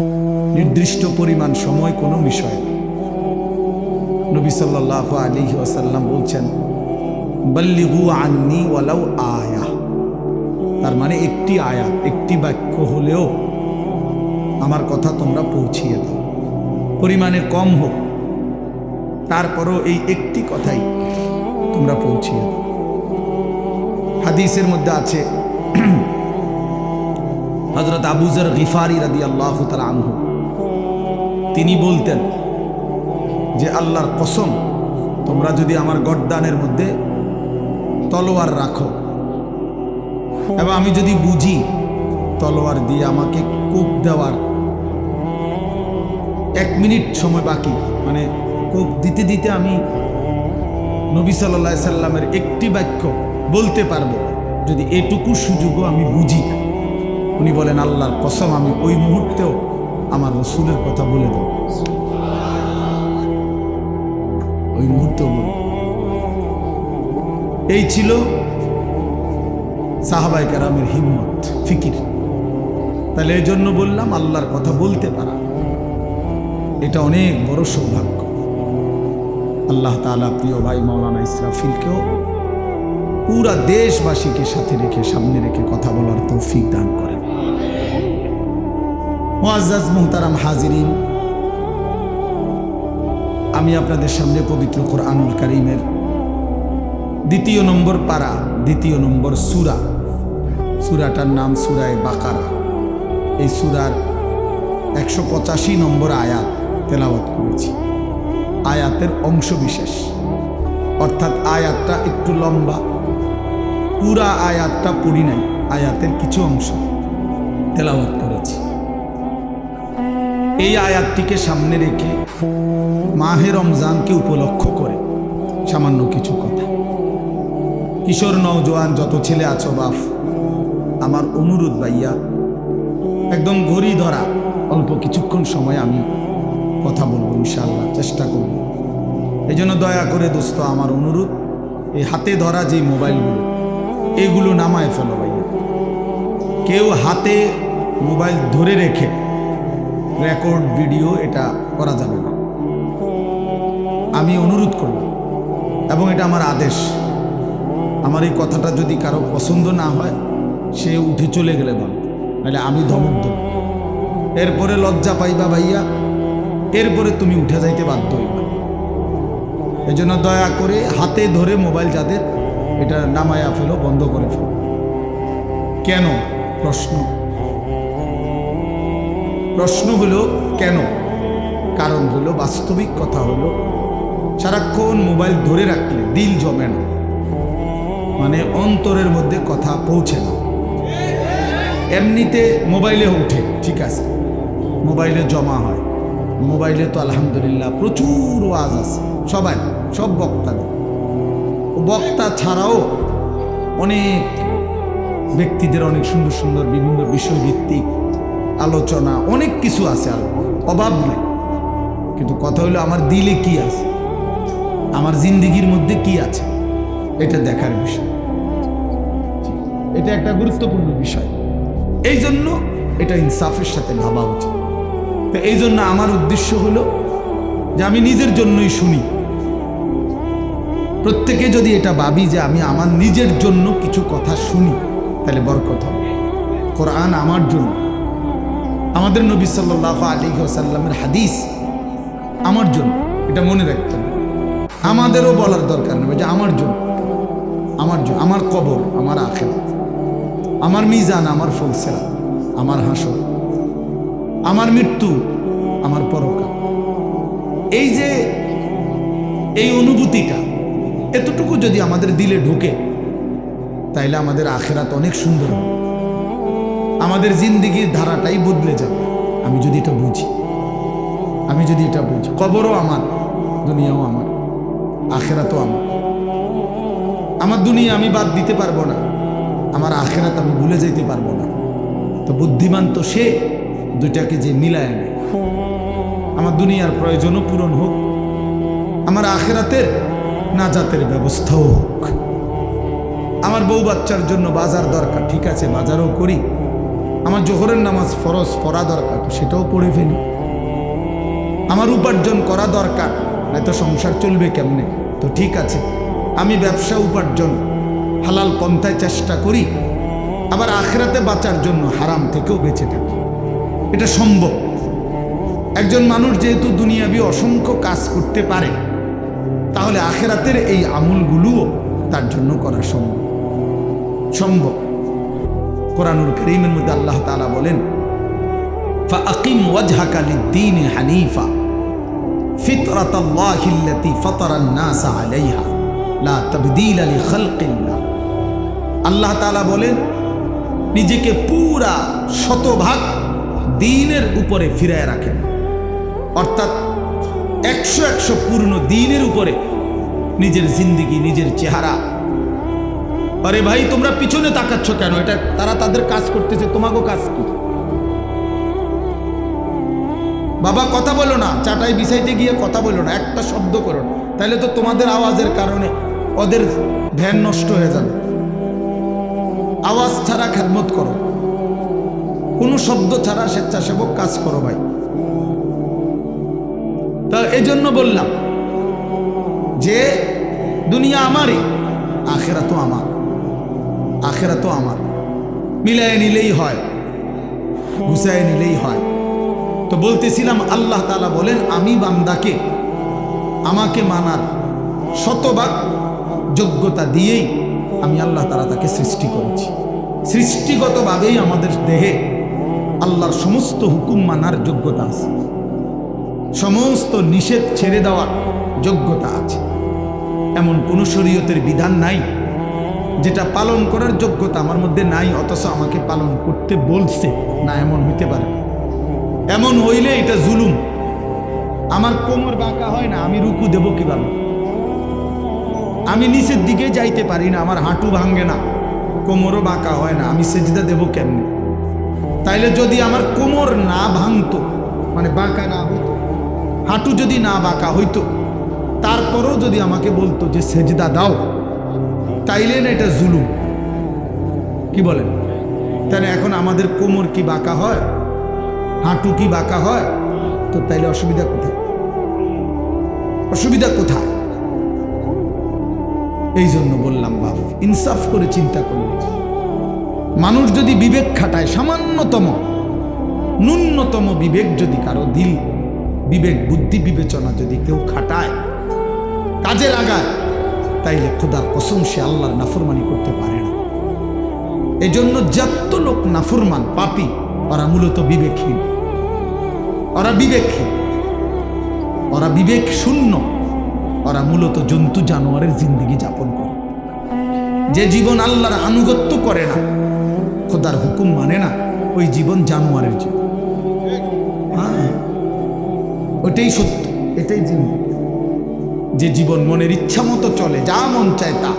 নির্দিষ্ট পরিমাণ সময় কোনো বিষয়। নবী সাল্লাহ আলী ওয়াসাল্লাম বলছেন, বল্লিগু আন্নি ওয়ালাউ আয়া। তার মানে একটি আয়া, একটি বাক্য হলেও আমার কথা তোমরা পৌঁছিয়ে দাও। পরিমাণে কম হোক, তারপরও এই একটি কথাই তোমরা পৌঁছিয়ে দাও। হাদিসের মধ্যে আছে হজরত আবুজর গিফারি রাদি আল্লাহ আনহু। তিনি বলতেন যে, আল্লাহর কসম, তোমরা যদি আমার গড্ডানের মধ্যে তলোয়ার রাখো এবং আমি যদি বুঝি তলোয়ার দিয়ে আমাকে কূপ দেওয়ার এক মিনিট সময় বাকি মানে কোপ দিতে দিতে আমি নবী সাল্লাহ সাল্লামের একটি বাক্য বলতে পারব। যদি এটুকু সুযোগও আমি বুঝি উনি বলেন, আল্লাহর কসম, আমি ওই মুহূর্তেও আমার রসুলের কথা বলে দেব। ওই মুহূর্তেও এই ছিল সাহাবাই কারামের হিম্মত, ফিকির। তাহলে এই জন্য বললাম, আল্লাহর কথা বলতে পারা, এটা অনেক বড় সৌভাগ্য। আল্লাহ তালা প্রিয় ভাই মৌলানা ইসরাফিলকেও পুরা দেশবাসীকে সাথে রেখে, সামনে রেখে কথা বলার তৌফিক দান করেন। মোয়াজ্জাজ মোহতারাম হাজিরিন, আমি আপনাদের সামনে পবিত্র কোরআনুল করিমের দ্বিতীয় নম্বর পাড়া দ্বিতীয় নম্বর সুরা। সুরাটার নাম সুরায় বাকারা। এই সুরার একশো পঁচাশি নম্বর আয়াত তেলাওয়াত করেছি। আয়াতের অংশ বিশেষ অর্থাৎ আয়াতটা একটু লম্বা। পুরা আয়াতটা পড়ি নাই, আয়াতের কিছু অংশ। তেলাওয়াত করেছি। এই আয়াতটিকে সামনে রেখে মাহে রমজানকে উপলক্ষ করে সামান্য কিছু কথা। কিশোর নওজোয়ান, যত ছেলে আছো বাফ, আমার অনুরোধ ভাইয়া, একদম ঘড়ি ধরা, অল্প কিছুক্ষণ সময় আমি কথা বলব ইনশাল্লাহ চেষ্টা করব। এই জন্য দয়া করে দোস্ত, আমার অনুরোধ, এই হাতে ধরা যে মোবাইলগুলো, এগুলো নামায় ফেলো ভাইয়া। কেউ হাতে মোবাইল ধরে রেখে রেকর্ড, ভিডিও এটা করা যাবে না। আমি অনুরোধ করলাম এবং এটা আমার আদেশ। আমার এই কথাটা যদি কারও পছন্দ না হয়, সে উঠে চলে গেলে বল, নাহলে আমি ধমক দেব। এরপরে লজ্জা পাইবা ভাইয়া, এরপরে তুমি উঠে যাইতে বাধ্য হইবা। এই জন্য দয়া করে হাতে ধরে মোবাইল যাদের, এটা নামায়া ফেলো, বন্ধ করে ফেলো। কেন? প্রশ্ন। প্রশ্ন হলো, কেন? কারণ হলো, বাস্তবিক কথা হলো, সারাক্ষণ মোবাইল ধরে রাখলে দিল জমে না। মানে অন্তরের মধ্যে কথা পৌঁছে না। এমনিতে মোবাইলে উঠে ঠিক আছে। মোবাইলে জমা হয়। মোবাইলে তো আলহামদুলিল্লাহ প্রচুর ওয়াজ আছে। সবাই, সব বক্তাদের। বক্তা ছাড়াও অনেক ব্যক্তিদের অনেক সুন্দর সুন্দর বিভিন্ন বিষয়ভিত্তিক আলোচনা, অনেক কিছু আছে আলো। অভাব নেই। কিন্তু কথা হলো, আমার দিলে কি আছে? আমার জিন্দিগির মধ্যে কি আছে? এটা দেখার বিষয়। এটা একটা গুরুত্বপূর্ণ বিষয়। এই জন্য এটা ইনসাফের সাথে ভাবা উচিত। তো এই জন্য আমার উদ্দেশ্য হলো যে আমি নিজের জন্যই শুনি। প্রত্যেকে যদি এটা ভাবি যে আমি আমার নিজের জন্য কিছু কথা শুনি, তাহলে বরকত হবে। কোরআন আমার জন্য। আমাদের নবী সাল্লাহ আলী সাল্লামের হাদিস আমার জন্য, এটা মনে রাখতে হবে। আমাদেরও বলার দরকার নেই যে আমার জন্য আমার জন্য, আমার কবর, আমার আখের আমার মিজান, আমার ফলসেরা, আমার হাসর, আমার মৃত্যু, আমার পরকাল। এই যে, এই অনুভূতিটা, এতটুকু যদি আমাদের দিলে ঢুকে, তাইলে আমাদের আখেরাত অনেক সুন্দর হবে। আমাদের জিন্দিগির ধারাটাই বদলে যাবে। আমি যদি এটা বুঝি। আমি যদি এটা বুঝি। কবরও আমার, দুনিয়াও আমার, আখেরাতও আমার। আমার দুনিয়া আমি বাদ দিতে পারব না। আমার আখেরাত আমি ভুলে যেতে পারব না। তো বুদ্ধিমান তো সে, দুইটাকে যে মিলায় নেয়। আমার দুনিয়ার প্রয়োজনও পূরণ হোক। আমার আখেরাতের নাজাতের ব্যবস্থাও হোক। আমার বউ বাচ্চার জন্য বাজার দরকার, ঠিক আছে, বাজারও করি। আমার জোহরের নামাজ ফরজ, পড়া দরকার সেটাও পড়ে ফেলি। আমার উপার্জন করা দরকার, নয়তো সংসার চলবে কেমনে? তো ঠিক আছে, আমি ব্যবসা উপার্জন, হালাল পন্থায় চেষ্টা করি, আবার আখেরাতে বাঁচার জন্য হারাম থেকেও বেঁচে থাকি। এটা সম্ভব। একজন মানুষ যেহেতু দুনিয়াবি অসংখ্য কাজ করতে পারে, তাহলে আখেরাতের এই আমলগুলোও তার জন্য করা সম্ভব। সম্ভব। কোরআনুল করিমের মধ্যে আল্লাহ তালা বলেন, ফা আকিম ওয়াজহাকালিদ্দিন হানিফা ফিতরাত আল্লাহিল্লাতি ফতরান নাস আলাইহা, লা তাবদীল আলি খালকিল্লাহ। আল্লাহ তালা বলেন, নিজেকে পুরা শতভাগ দিনের উপরে ফিরায় রাখেন। অর্থাৎ একশো একশো পূর্ণ দিনের উপরে নিজের জিন্দিগি, নিজের চেহারা আরে ভাই, তোমরা পিছনে তাকাচ্ছ কেন? এটা তারা তাদের কাজ করতেছে তোমাকেও কাজ কি? বাবা, কথা বলো না চাটাই বিছাইতে গিয়ে কথা বলো না, একটা শব্দ করো না। তাহলে তো তোমাদের আওয়াজের কারণে ওদের ধ্যান নষ্ট হয়ে যাবে। আওয়াজ ছাড়া খেদমত করো। কোনো শব্দ ছাড়া স্বেচ্ছাসেবক কাজ করো ভাই। তা এই জন্য বললাম যে, দুনিয়া আমারই আখেরা তো আমার। আখেরা তো আমার। মিলায় নিলেই হয় ঘুষায় নিলেই হয়। তো বলতেছিলাম, আল্লাহ তালা বলেন, আমি বান্দাকে আমাকে মানার শতভাগ যোগ্যতা দিয়েই আমি আল্লাহ তালা তাকে সৃষ্টি করেছি। সৃষ্টিগতভাবেই আমাদের দেহে আল্লাহর সমস্ত হুকুম মানার যোগ্যতা আছে। সমস্ত নিষেধ ছেড়ে দেওয়ার যোগ্যতা আছে। এমন কোনো শরীয়তের বিধান নাই যেটা পালন করার যোগ্যতা আমার মধ্যে নাই, অথচ আমাকে পালন করতে বলছে। না, এমন হইতে পারে। এমন হইলে এটা জুলুম। আমার কোমর বাঁকা হয় না, আমি রুকু দেব কীভাবে? আমি নিচের দিকে যাইতে পারি না, আমার হাঁটু ভাঙ্গে না, কোমরও বাঁকা হয় না, আমি সেজদা দেব কেমনে? তাইলে যদি আমার কোমর না ভাঙতো মানে বাঁকা না হইতো, হাঁটু যদি না বাঁকা হইতো, তারপরও যদি আমাকে বলতো যে সেজদা দাও তাইলে না এটা জুলুম। কি বলেন? তাহলে এখন আমাদের কোমর কি বাঁকা হয়? হাঁটু কি বাঁকা হয়? তো তাইলে অসুবিধা কোথায়? অসুবিধা কোথায়? এই জন্য বললাম বাপ ইনসাফ করে চিন্তা করুন। মানুষ যদি বিবেক খাটায়, সামান্যতম, ন্যূনতম বিবেক যদি কারও দিল, বিবেক, বুদ্ধি বিবেচনা যদি কেউ খাটায়, কাজে লাগায় তাইলে খোদার কসম সে আল্লাহর নাফরমানি করতে পারে না। এজন্য যত লোক নাফরমান পাপি ওরা মূলত বিবেকহীন। ওরা বিবেকহীন। ওরা বিবেক শূন্য। ওরা মূলত জন্তু জানোয়ারের জিন্দিগি যাপন করে। যে জীবন আল্লাহর আনুগত্য করে না খোদার হুকুম মানে না ওই জীবন জানোয়ারের জীবন। হ্যাঁ, ওটাই সত্য এটাই জিন্দিগি। যে জীবন মনের ইচ্ছা মতো চলে যা মন চায় তা।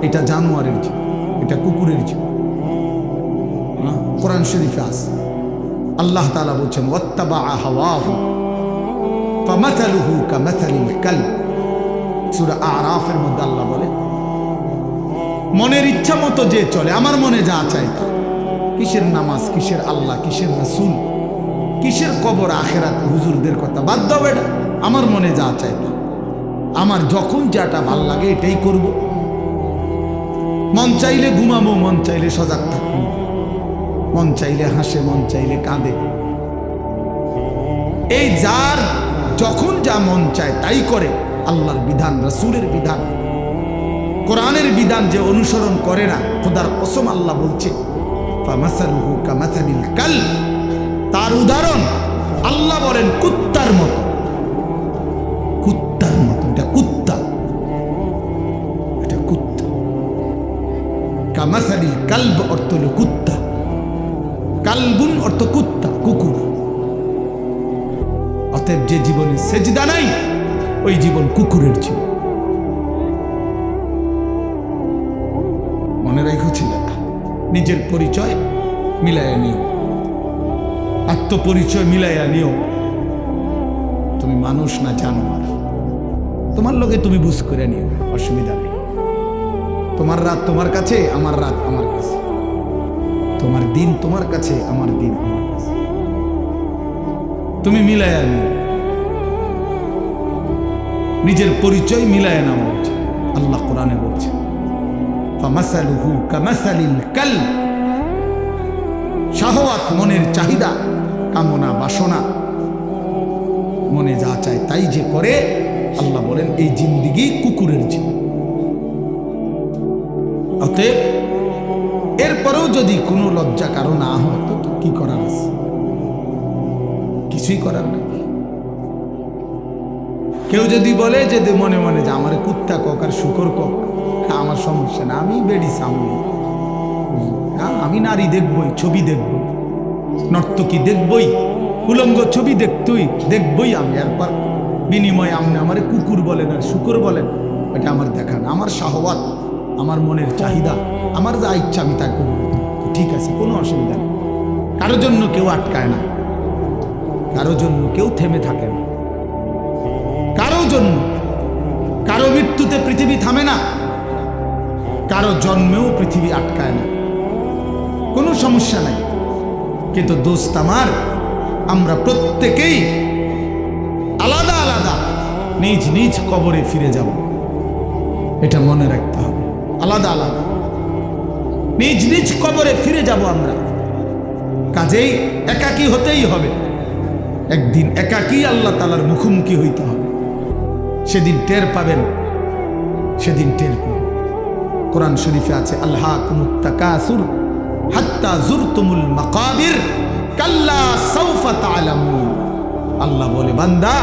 এটা জানোয়ারের জীবন এটা কুকুরের জীবন। হ্যাঁ, কোরআন শরীফে আস আল্লাহ তালা বলছেন আরাফের মধ্যে আল্লাহ বলে মনের ইচ্ছা মতো যে চলে আমার মনে যা চায় তা। কিসের নামাজ কিসের আল্লাহ কিসের রাসূল কিসের কবর আখেরাত হুজুরদের কথা বাদ দাও এটা আমার মনে যা চায় আমার যখন যাটা ভালো লাগে এটাই করব। মন চাইলে ঘুমাবো, মন চাইলে সজাগ থাকব। মন চাইলে হাসে, মন চাইলে কাঁদে। এই যার যখন যা মন চায় তাই করে, আল্লাহর বিধান, রসুলের বিধান। কোরআনের বিধান যে অনুসরণ করে না, খোদার কসম আল্লাহ বলছে তার উদাহরণ আল্লাহ বলেন কুত্তার মতো। কামাসালিল কালব অর্থ হলো কুত্তা কালবুন অর্থ কুত্তা কুকুর অতএব যে জীবনে সেজদা নাই, ওই জীবন কুকুরের জীবন। মনে রেখো ছেলেরা, নিজের পরিচয় মিলাইয়া নিও। আত্মপরিচয় মিলাইয়া নিও। তুমি মানুষ না জানোয়ার। তোমার লোকে তুমি বুঝ করে নিও, অসুবিধা নেই। তোমার রাত তোমার কাছে, আমার রাত আমার কাছে। তোমার দিন তোমার কাছে, আমার দিন আমার কাছে। তুমি মিলায় নিও। নিজের পরিচয় মিলায় নেওয়া উচিত আল্লাহ কোরআনে বলছে কাল। শাহওয়াত মনের চাহিদা, কামনা, বাসনা। মনে যা চায় তাই যে করে, আল্লাহ বলেন, এই জিন্দিগি কুকুরের জীবন অতএব এরপরেও যদি কোনো লজ্জা কারও না হয় তো কি করার আছে? কিছুই করার নেই। কেউ যদি বলে যে মনে মনে যে আমার কুত্তা কক আর শুকর কক আমার সমস্যা না আমি বেডি হ্যাঁ, আমি নারী দেখবই ছবি দেখবই। নর্তকী দেখবই উলঙ্গ ছবি দেখতুই দেখবই আমি এরপর বিনিময়ে আপনি আমার কুকুর বলেন আর শুকুর বলেন এটা আমার দেখা না আমার শাহওয়াত আমার মনের চাহিদা, আমার যা ইচ্ছা আমি তা করব। ঠিক আছে, কোনো অসুবিধা নেই। কারোর জন্য কেউ আটকায় না। কারোর জন্য কেউ থেমে থাকে না। কারও জন্য কারও মৃত্যুতে পৃথিবী থামে না। কারও জন্মেও পৃথিবী আটকায় না। কোনো সমস্যা নাই। কিন্তু দোস্ত আমার, আমরা প্রত্যেকেই আলাদা আলাদা নিজ নিজ কবরে ফিরে যাব। এটা মনে রাখতে হবে। আলাদা আলাদা। নিজ নিজ কবরে ফিরে যাব আমরা। কাজেই একাকী হতেই হবে। একদিন একাকী আল্লাহ তালার মুখোমুখি হইতে হবে। সেদিন টের পাবেন, সেদিন টের পাবেন। কোরআন শরীফে আছে আল্লাহ কুমুত্তাকাসুর হাত্তা জুরতুমুল মাকাবির কাল্লা সাউফা তালামুন আল্লাহ বলে, বান্দা,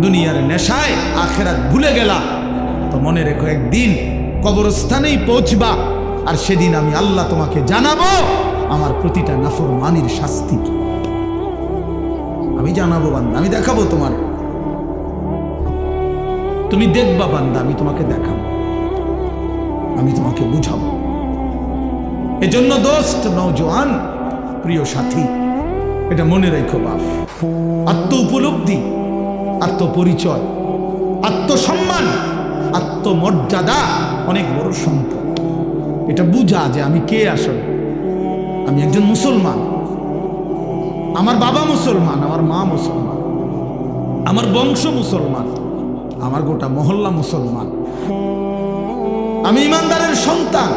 দুনিয়ার নেশায় আখেরাত ভুলে গেলা। তো মনে রেখো, একদিন কবরস্থানেই পৌঁছবা। আর সেদিন আমি আল্লাহ তোমাকে জানাব আমার প্রতিটা নাফরমানির শাস্তি। কি আমি জানাব বান্দা, আমি দেখাবো তোমার। তুমি দেখবা বান্দা, আমি তোমাকে দেখাবো। আমি তোমাকে বুঝাবো। এজন্য দোস্ত নৌজওয়ান প্রিয় সাথী, এটা মনে রেখো বাপ। আত্ম উপলব্ধি আত্মপরিচয়, আত্মসম্মান আত্মমর্যাদা অনেক বড় সম্পদ। এটা বুঝা যে আমি কে আসলে? আমি একজন মুসলমান। আমার বাবা মুসলমান, আমার মা মুসলমান, আমার বংশ মুসলমান, আমার গোটা মহল্লা মুসলমান। আমি ইমানদারের সন্তান,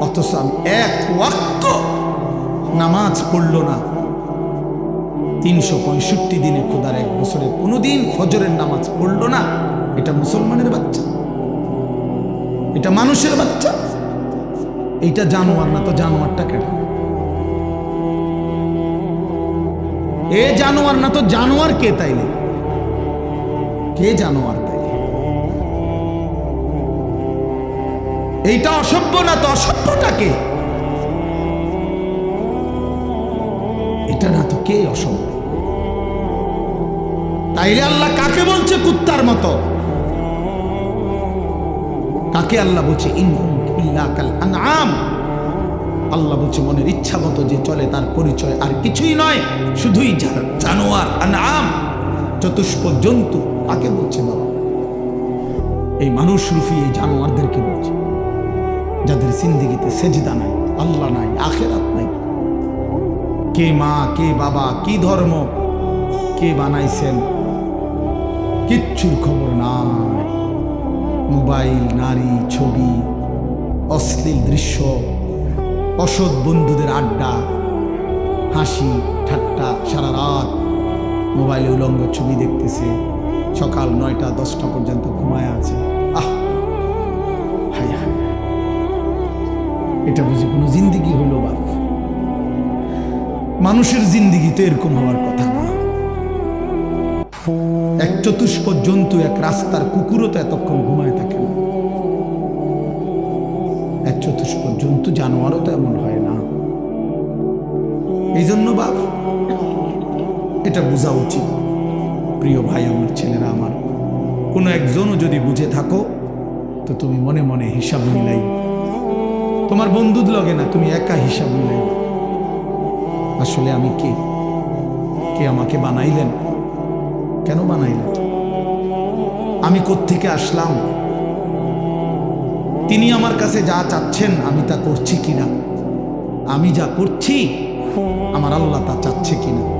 অথচ আমি এক ওয়াক্ত নামাজ পড়ল না। তিনশো পঁয়ষট্টি দিনে খোদার এক বছরে কোনোদিন ফজরের নামাজ পড়ল না। এটা মুসলমানের বাচ্চা। এটা মানুষের বাচ্চা। এইটা জানোয়ার না তো জানোয়ারটা কেন এ জানোয়ার না তো জানোয়ার কে তাইলে? কে জানোয়ার তাইলে? এইটা অসভ্য না তো অসভ্যটা কে? এটা না তো কে অসভ্য? তাইলে আল্লাহ কাকে বলছে কুত্তার মতো? কাকে আল্লাহ বলছে আল্লাহ বলছে, মনের ইচ্ছা মতো যে চলে তার পরিচয় আর কিছুই নয়, শুধুই জানোয়ার আনআম। চতুষ্প জন্তু, কাকে বলছে বাবা? এই মানুষ রূপী এই জানোয়ারদেরকে বলছে, যাদের জিন্দিগিতে সেজদা নাই, আল্লাহ নাই, আখেরাত নাই। কে মা, কে বাবা, কি ধর্ম, কে বানাইছেন, কিচ্ছুর খবর নাই। মোবাইল, নারী, ছবি, অশ্লীল দৃশ্য, অসৎ বন্ধুদের আড্ডা, হাসি, ঠাট্টা, সারা রাত মোবাইলে উলঙ্গ ছবি দেখতেছে। সকাল নয়টা, দশটা পর্যন্ত ঘুমায় আছে। আহ! হায় হায় এটা বুঝি কোনো জিন্দিগি হলো বাপ। মানুষের জিন্দিগি তো এরকম হওয়ার কথা। এক চতুষ্প জন্তু, এক রাস্তার কুকুরও তো এতক্ষণ ঘুমায় থাকে না। এক চতুষ্প জন্তু, জানোয়ারও তো এমন হয় না। এই জন্য বাপ, এটা বোঝা উচিত। প্রিয় ভাই, আমার ছেলেরা, আমার কোনো একজনও যদি বুঝে থাকো, তো তুমি মনে মনে হিসাব মিলাই। তোমার বন্ধুদ লগে না, তুমি একা হিসাব মিলাই। আসলে আমি কে? কে আমাকে বানাইলেন? কেন বানাইল আমি কোত্থেকে আসলাম? তিনি আমার কাছে যা চাচ্ছেন, আমি তা করছি কিনা? আমি যা করছি, আমার আল্লাহ তা চাচ্ছে কিনা?